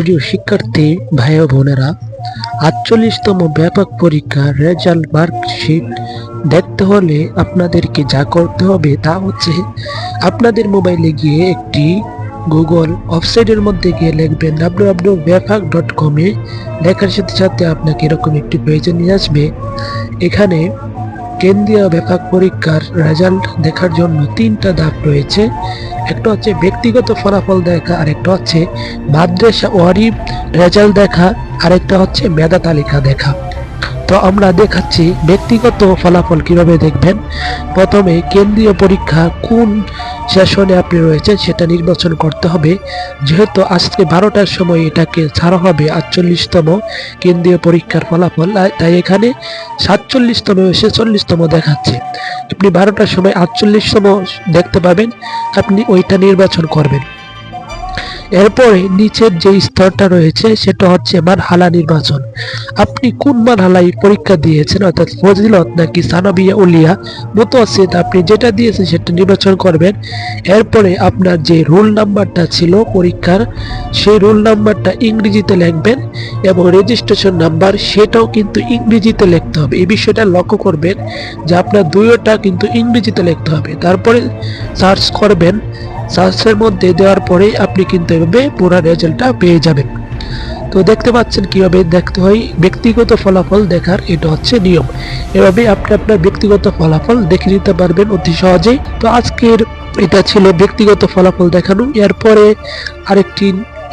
প্রিয় শিক্ষার্থী, ভাই বোনেরা, আটচল্লিশতম ব্যাপক পরীক্ষার রেজাল্ট মার্কশিট দেখতে হলে আপনাদেরকে যা করতে হবে তা হচ্ছে আপনাদের মোবাইলে গিয়ে একটি গুগল ওয়েবসাইটের মধ্যে গিয়ে লিখবেন ডাব্লিউ ডাব্লিউ ব্যাপক ডট কমে লেখার সাথে সাথে আপনাকে এরকম একটি পেজে নিয়ে আসবে। এখানে কেন্দ্রীয় ব্যাপক পরীক্ষার রেজাল্ট দেখার জন্য তিনটা ধাপ রয়েছে। একটা হচ্ছে ব্যক্তিগত ফলাফল দেখা আর একটা হচ্ছে মাদ্রাসা ওয়ারিফ রেজাল্ট দেখা, আরেকটা হচ্ছে মেধা তালিকা দেখা। তো আমরা দেখাচ্ছি ব্যক্তিগত ফলাফল কীভাবে দেখবেন। প্রথমে কেন্দ্রীয় পরীক্ষা কোন সেশনে আপনি রয়েছেন সেটা নির্বাচন করতে হবে। যেহেতু আজকে বারোটার সময় এটাকে ছাড়া হবে আটচল্লিশতম কেন্দ্রীয় পরীক্ষার ফলাফল তাই এখানে সাতচল্লিশতম ছেচল্লিশতম দেখাচ্ছে। আপনি বারোটার সময় আটচল্লিশতম দেখতে পাবেন, আপনি ওইটা নির্বাচন করবেন। এরপরে নিচের যে স্তরটা রয়েছে, সেটা হচ্ছে মানহালা নির্বাচন। আপনি কোন মানহালাই পরীক্ষা দিয়েছেন, অর্থাৎ ফজিলত নাকি সানাবিয়া উলিয়া মুতওয়াসিত আপনি যেটা দিয়েছেন সেটা নির্বাচন করবেন। এরপরে আপনার যে রোল নাম্বারটা ছিল পরীক্ষার, সেই রোল নাম্বারটা ইংরেজিতে লিখবেন এবং রেজিস্ট্রেশন নাম্বার সেটাও কিন্তু ইংরেজিতে লিখতে হবে। এই বিষয়টা লক্ষ্য করবেন যে আপনার দুইটা কিন্তু ইংরেজিতে লিখতে হবে। তারপরে সার্চ করবেন সার্চের মধ্যে দেওয়ার পরে আপনি কিন্তু এভাবে পুরো রেজাল্টটা পেয়ে যাবেন। তো দেখতে পাচ্ছেন কীভাবে দেখতে হয়, ব্যক্তিগত ফলাফল দেখার এটা হচ্ছে নিয়ম। এভাবে আপনি আপনার ব্যক্তিগত ফলাফল দেখে নিতে পারবেন অতি সহজেই। তো আজকের এটা ছিল ব্যক্তিগত ফলাফল দেখানো। এরপরে আরেকটি,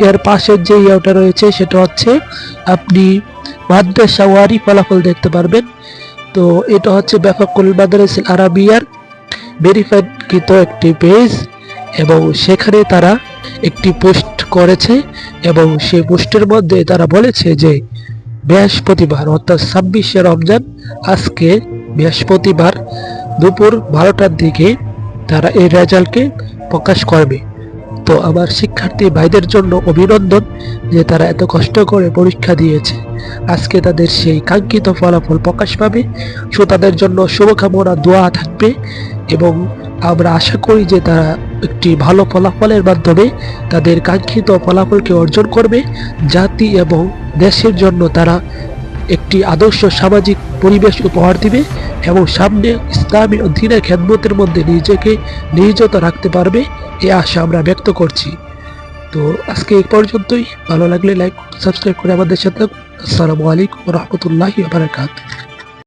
এর পাশের যে ইয়েটা রয়েছে সেটা হচ্ছে আপনি মাদ্রাসা ওয়ারি ফলাফল দেখতে পারবেন। তো এটা হচ্ছে ব্যাপকুল মাদ্রাস আরাবিয়ার ভেরিফাইড কৃত একটি পেজ এবং সেখানে তারা একটি পোস্ট করেছে এবং সেই পোস্টের মধ্যে তারা বলেছে যে, বৃহস্পতিবার, অর্থাৎ ছাব্বিশে রমজান, আজকে বৃহস্পতিবার দুপুর বারোটার দিকে তারা এই রেজাল্টকে প্রকাশ করবে। তো আমার শিক্ষার্থী ভাইদের জন্য অভিনন্দন যে তারা এত কষ্ট করে পরীক্ষা দিয়েছে। আজকে তাদের সেই কাঙ্ক্ষিত ফলাফল প্রকাশ পাবে। সো তাদের জন্য শুভকামনা, দোয়া থাকবে এবং আমরা আশা করি যে তারা একটি ভালো ফলাফলের মাধ্যমে তাদের কাঙ্ক্ষিত ফলাফলকে অর্জন করবে। জাতি এবং দেশের জন্য তারা একটি আদর্শ সামাজিক পরিবেশ উপহার দিবে এবং সামনে ইসলামী দিনের খেদমতের মধ্যে নিজেকে নিয়োজিত রাখতে পারবে, এ আশা আমরা ব্যক্ত করছি। তো আজকে এই পর্যন্তই। ভালো লাগলে লাইক সাবস্ক্রাইব করে আমাদের সাথে। আসসালামু আলাইকুম রহমতুল্লাহি বারাকাতুহু।